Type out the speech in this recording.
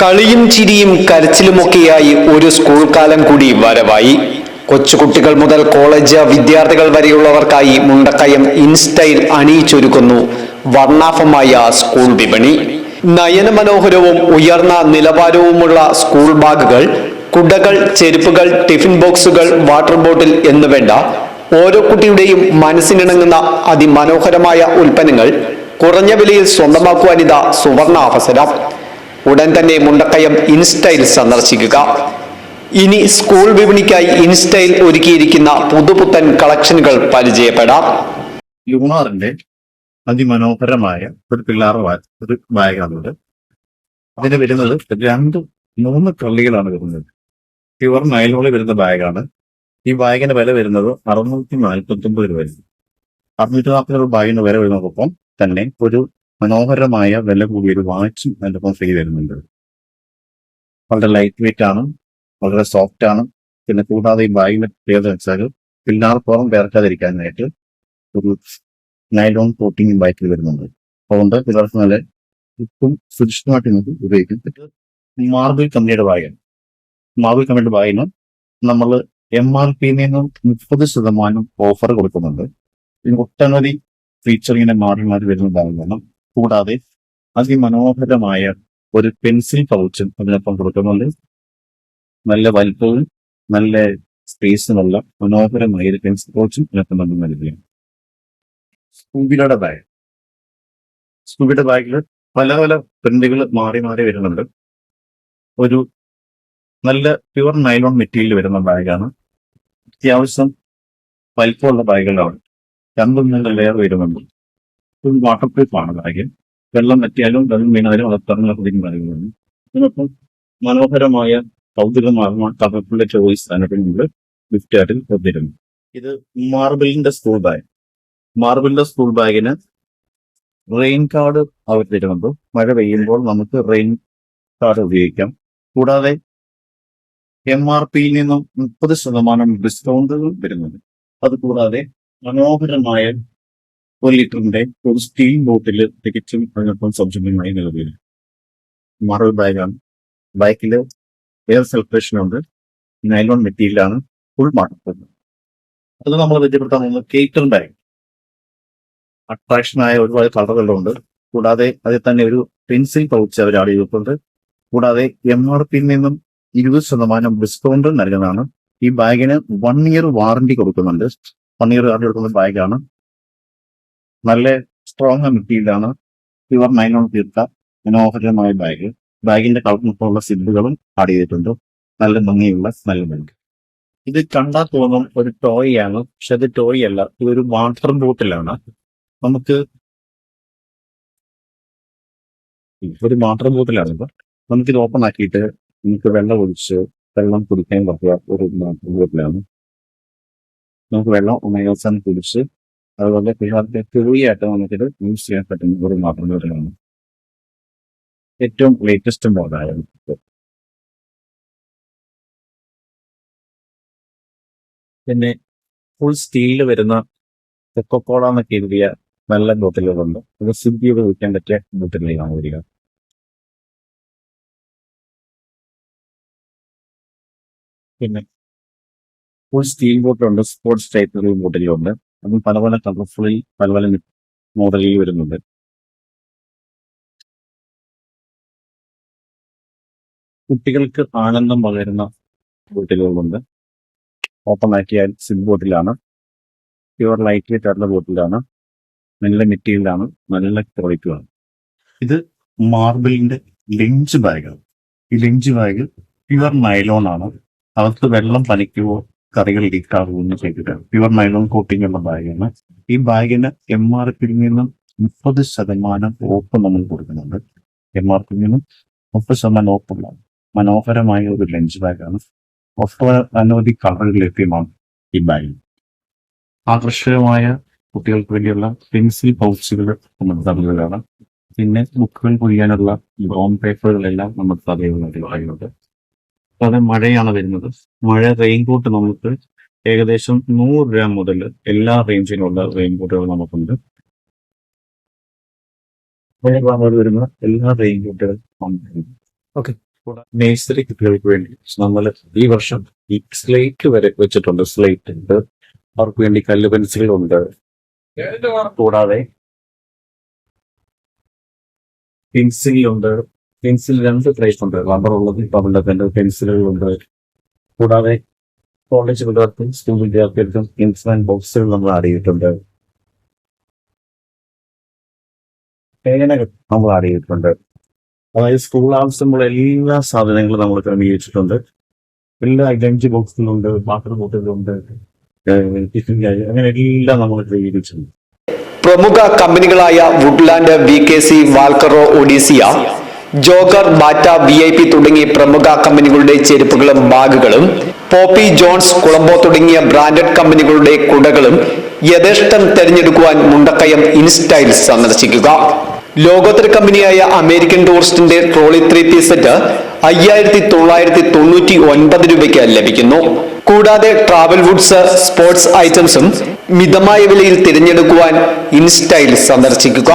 കളിയും ചിരിയും കരച്ചിലുമൊക്കെയായി ഒരു സ്കൂൾ കാലം കൂടി വരവായി. കൊച്ചുകുട്ടികൾ മുതൽ കോളേജ് വിദ്യാർത്ഥികൾ വരെയുള്ളവർക്കായി മുണ്ടക്കയം ഇൻസ്റ്റൈൽ അണിയിച്ചൊരുക്കുന്നു വർണാഭമായ സ്കൂൾ വിപണി. നയനമനോഹരവും ഉയർന്ന നിലവാരവുമുള്ള സ്കൂൾ ബാഗുകൾ കുടകൾ ചെരുപ്പുകൾ ടിഫിൻ ബോക്സുകൾ വാട്ടർ ബോട്ടിൽ എന്ന് വേണ്ട ഓരോ കുട്ടിയുടെയും മനസ്സിനിണങ്ങുന്ന അതിമനോഹരമായ ഉൽപ്പന്നങ്ങൾ കുറഞ്ഞ വിലയിൽ സ്വന്തമാക്കുവാനിതാ സുവർണ അവസരം ഉടൻ തന്നെ മുണ്ടക്കയം ഇൻസ്റ്റൈൽ സന്ദർശിക്കുക. ഇനി സ്കൂൾ വിപണിക്കായി ഇൻസ്റ്റൈൽ ഒരുക്കിയിരിക്കുന്ന പുതുപുത്തൻ കളക്ഷനുകൾ പരിചയപ്പെടാം. ലുമാറിന്റെ അതിമനോഹരമായ ഒരു പിള്ളാർ ഒരു ബാഗാണുള്ളത് അതിന് വരുന്നത് രണ്ട് മൂന്ന് കള്ളികളാണ് വരുന്നത്. പ്യുവർ നൈലോളി വരുന്ന ബാഗാണ് ഈ ബാഗിന്റെ വില വരുന്നത് അറുന്നൂറ്റി നാൽപ്പത്തി ഒമ്പത് രൂപ അറുന്നൂറ്റി നാൽപ്പത് രൂപ ബാഗിന്റെ വില വരുന്നതോടൊപ്പം തന്നെ ഒരു മനോഹരമായ വില കൂടിയ ഒരു വാച്ചും അതിന്റെ ഒപ്പം ഫ്രീ തരുന്നുണ്ട്. വളരെ ലൈറ്റ് വെയിറ്റ് ആണ് വളരെ സോഫ്റ്റ് ആണ്. പിന്നെ കൂടാതെ ഈ ബാഗിന് പ്രത്യേകത വെച്ചാൽ പിള്ളാർ പുറം വേർക്കാതിരിക്കാനായിട്ട് ഒരു നൈലോൺ കോട്ടിങ് ബൈക്കിൽ വരുന്നുണ്ട്. അതുകൊണ്ട് പിള്ളേർക്ക് നല്ല ഇപ്പം സുരക്ഷിതമായിട്ട് നമുക്ക് ഉപയോഗിക്കാൻ പറ്റും. മാർബിൾ കമ്പനിയുടെ ബാഗാണ് മാർബിൾ കമ്പനിയുടെ ബാഗിന് നമ്മൾ എം ആർ പിയിൽ നിന്നും മുപ്പത് ശതമാനം ഓഫർ കൊടുക്കുന്നുണ്ട്. ഒട്ടനവധി ഫീച്ചറിങ്ങിന്റെ മാറി മാറി വരുന്നതാണ് ബാഗാണ് കൂടാതെ അതിമനോഹരമായ ഒരു പെൻസിൽ പൗച്ചും അതിനൊപ്പം കൊടുക്കുന്നുണ്ട്. നല്ല വലിപ്പവും നല്ല സ്പേസുമുള്ള മനോഹരമായ ഒരു പെൻസിൽ പൗച്ചും ഇതിനൊപ്പം നമ്മൾ നൽകുകയാണ്. സ്കൂബിയുടെ ബാഗ് സ്കൂബിയുടെ ബാഗിൽ പല പല പ്രിന്റുകൾ മാറി മാറി വരുന്നുണ്ട്. ഒരു നല്ല പ്യുവർ നൈലോൺ മെറ്റീരിയൽ വരുന്ന ബാഗാണ് അത്യാവശ്യം വലിപ്പമുള്ള ബാഗുകളാണ് രണ്ടും നല്ല ലെയർ വരുന്നുണ്ട്. ഒരു വാട്ടർ ആണ് ബാഗ് വെള്ളം പറ്റിയാലും വെള്ളം വീണാലും വളർത്താനും കുടിക്കുന്ന കാര്യങ്ങളാണ് ഇതിനൊപ്പം മനോഹരമായ കൗതുകമാർന്ന തകർപ്പിന്റെ ചോയ്സ് നമ്മൾ ഗിഫ്റ്റ് ആയിട്ട് കൊടുത്തിരുന്നു ഇത് മാർബിളിന്റെ സ്കൂൾ ബാഗ് മാർബിളിന്റെ സ്കൂൾ ബാഗിന് റെയിൻ കാർഡ് അവർ തരുന്നുണ്ട് മഴ പെയ്യുമ്പോൾ നമുക്ക് റെയിൻ കാർഡ് ഉപയോഗിക്കാം. കൂടാതെ എം ആർ പിയിൽ നിന്നും മുപ്പത് ശതമാനം ഡിസ്കൗണ്ടുകൾ വരുന്നുണ്ട്. അതുകൂടാതെ മനോഹരമായ ഒരു ലിറ്ററിന്റെ ഒരു സ്റ്റീൽ ബോട്ടിൽ തികച്ചും അതിനൊപ്പം സൗജന്യമായി നിലവിൽ മാർബിൾ ബാഗാണ് ബൈക്കിൽ എയർ സെൽഫ്രേഷൻ ഉണ്ട്. നൈലോൺ മെറ്റീരിയലാണ് ഫുൾ മാർക്കറ്റ് അത് നമ്മൾ പരിചയപ്പെടുത്താൻ പോകുന്നത് കേറ്റർ ബാഗ് അട്രാക്ഷനായ ഒരുപാട് കളറുകളുണ്ട്. കൂടാതെ അതിൽ തന്നെ ഒരു പെൻസിൽ പൗച്ച് അവർ ആഡ് ചെയ്തിട്ടുണ്ട്. കൂടാതെ എം ആർ പിയിൽ നിന്നും ഇരുപത് ശതമാനം ഡിസ്കൗണ്ട് നൽകുന്നതാണ്. ഈ ബാഗിന് വൺ ഇയർ വാറണ്ടി കൊടുക്കുന്നുണ്ട്. വൺ ഇയർ വാറണ്ടി കൊടുക്കുന്ന ബാഗാണ് നല്ല സ്ട്രോങ് മെറ്റീരിയലാണ് പ്യുവർ നൈലോൺ തീർത്ത. മനോഹരമായ ബാഗ് ബാഗിന്റെ കളർമുള്ള സിബുകളും ആഡ് ചെയ്തിട്ടുണ്ട്. നല്ല ഭംഗിയുള്ള നല്ല ബാഗ് ഇത് കണ്ടാൽ തോന്നും ഒരു ടോയ് ആണ്. പക്ഷെ അത് ടോയ് അല്ല. ഇതൊരു വാട്ടർ ബോട്ടിലാണ് നമുക്ക് ഒരു വാട്ടർ ബോട്ടിലാണ് ഇത്. നമുക്കിത് ഓപ്പൺ ആക്കിയിട്ട് നമുക്ക് വെള്ളം ഒഴിച്ച് വെള്ളം കുടിക്കാൻ പറ്റിയ ഒരു വാട്ടർ ബോട്ടിലാണ് നമുക്ക് വെള്ളം ഉണയോസാൻ കുടിച്ച് അതുപോലെ പിള്ളേർക്ക് ഫ്രീ ആയിട്ട് നമുക്കിത് യൂസ് ചെയ്യാൻ പറ്റുന്ന ഒരു ബോട്ടിലാണ് ഏറ്റവും ലേറ്റസ്റ്റ് മോഡായാലും പിന്നെ ഫുൾ സ്റ്റീലിൽ വരുന്ന കൊക്കോള എന്നൊക്കെ എഴുതിയ നല്ല ബോട്ടിലുകളുണ്ട് അത് സിബ് ഉപയോഗിക്കാൻ പറ്റിയ ബോട്ടിലേക്കാണ് വരിക പിന്നെ ഫുൾ സ്റ്റീൽ ബോട്ടിലുണ്ട് സ്പോർട്സ് ടൈപ്പ് ബോട്ടിലുണ്ട് അതും പല പല കളർഫുള്ളിൽ പല പല മോഡലിൽ വരുന്നുണ്ട്. കുട്ടികൾക്ക് ആനന്ദം പകരുന്ന ബോട്ടിലുകളുണ്ട്. ഓപ്പൺ ആക്കിയാൽ സിബ് ബോട്ടിലാണ്. പ്യുവർ ലൈറ്റ് വെയിറ്റ് ആയിട്ടുള്ള ബോട്ടിലാണ്. നല്ല മെറ്റീരിയലാണ്. നല്ല ക്വാളിറ്റിയാണ്. ഇത് മാർബിളിന്റെ ലെഞ്ച് ബാഗാണ്. ഈ ലെഞ്ച് ബാഗ് പ്യുവർ നൈലോൺ ആണ്. അകത്ത് വെള്ളം പനിക്കുവോ കറികൾ ലീക്കാവുകയോ ഒന്നും ചെയ്തിട്ടാണ് പ്യുവർ നൈലോൺ കോട്ടിംഗ് ഉള്ള ബാഗാണ്. ഈ ബാഗിന് എം ആർ പിയിൽ നിന്നും മുപ്പത് ശതമാനം ഓപ്പ് നമ്മൾ കൊടുക്കുന്നുണ്ട്. എം ആർ പിയിൽ നിന്നും മുപ്പത് ശതമാനം ഓപ്പുള്ള മനോഹരമായ ഒരു ലഞ്ച് ബാഗാണ്. ഒട്ട അനവധി കളറുകൾ ലഭ്യമാണ് ഈ ബാഗിൽ ആകർഷകമായ കുട്ടികൾക്ക് വേണ്ടിയുള്ള പെൻസിൽ പൗച്ചുകൾ നമുക്ക് തള്ളുകയാണ് പിന്നെ ബുക്കുകൾ പൊഴിയാനുള്ള ബ്രൗൺ പേപ്പറുകളെല്ലാം നമുക്ക് തടയുന്നുണ്ട് അത് മഴയാണ് വരുന്നത്. മഴ റെയിൻകോട്ട് നമുക്ക് ഏകദേശം നൂറ് രൂപ മുതൽ എല്ലാ റേഞ്ചിലുള്ള റെയിൻകോട്ടുകൾ നമുക്കുണ്ട്. മഴ വരുന്ന എല്ലാ റെയിൻകോട്ടുകളും നമുക്കുണ്ട്. നേഴ്സറി കുട്ടികൾക്ക് വേണ്ടി നമ്മൾ ഈ വർഷം ഈ സ്ലേറ്റ് വരെ വെച്ചിട്ടുണ്ട്. സ്ലേറ്റ് ഉണ്ട്. അവർക്ക് വേണ്ടി കല്ല് പെൻസിലുണ്ട് കൂടാതെ പെൻസിലുണ്ട് പെൻസിൽ രണ്ട് ടൈപ്പ് ഉണ്ട്. റബ്ബർ ഉള്ളത് റബ്ബറിന്റെ പെൻസിലുകളുണ്ട് കൂടാതെ കോളേജ് വിദ്യാർത്ഥി സ്കൂൾ വിദ്യാർത്ഥികൾക്കും ഇൻസ്ട്രുമെന്റ് ബോക്സുകൾ നമ്മൾ ആഡ് ചെയ്തിട്ടുണ്ട്. പേനകൾ നമ്മൾ ആഡ് ചെയ്തിട്ടുണ്ട്. അതായത് സ്കൂൾ ആവശ്യമുള്ള എല്ലാ സാധനങ്ങളും നമ്മൾ ക്രമീകരിച്ചിട്ടുണ്ട്. എല്ലാ ലഞ്ച് ബോക്സിലുണ്ട് വാട്ടർ ബോട്ടിലുണ്ട് ടിഫിൻ അങ്ങനെ എല്ലാം നമ്മൾ ക്രമീകരിച്ചിട്ടുണ്ട്. പ്രമുഖ കമ്പനികളായ Woodland V K C Walkaroo ഒഡീസിയ Jogger Bata V I P തുടങ്ങിയ പ്രമുഖ കമ്പനികളുടെ ചെരുപ്പുകളും ബാഗുകളും പോപ്പി ജോൺസ് കുളമ്പോ തുടങ്ങിയ ബ്രാൻഡഡ് കമ്പനികളുടെ കുടകളും യഥേഷ്ടം തെരഞ്ഞെടുക്കുവാൻ മുണ്ടക്കയം ഇൻസ്റ്റൈൽ സന്ദർശിക്കുക. ലോകോത്തര കമ്പനിയായ അമേരിക്കൻ ടൂറിസ്റ്റിന്റെ ട്രോളി ത്രീ പീസ് സെറ്റ് അയ്യായിരത്തി തൊള്ളായിരത്തി തൊണ്ണൂറ്റി ഒൻപത് രൂപയ്ക്ക് ലഭിക്കുന്നു. കൂടാതെ ട്രാവൽ വുഡ്സ് സ്പോർട്സ് ഐറ്റംസും മിതമായ വിലയിൽ തിരഞ്ഞെടുക്കുവാൻ ഇൻസ്റ്റൈൽ സന്ദർശിക്കുക.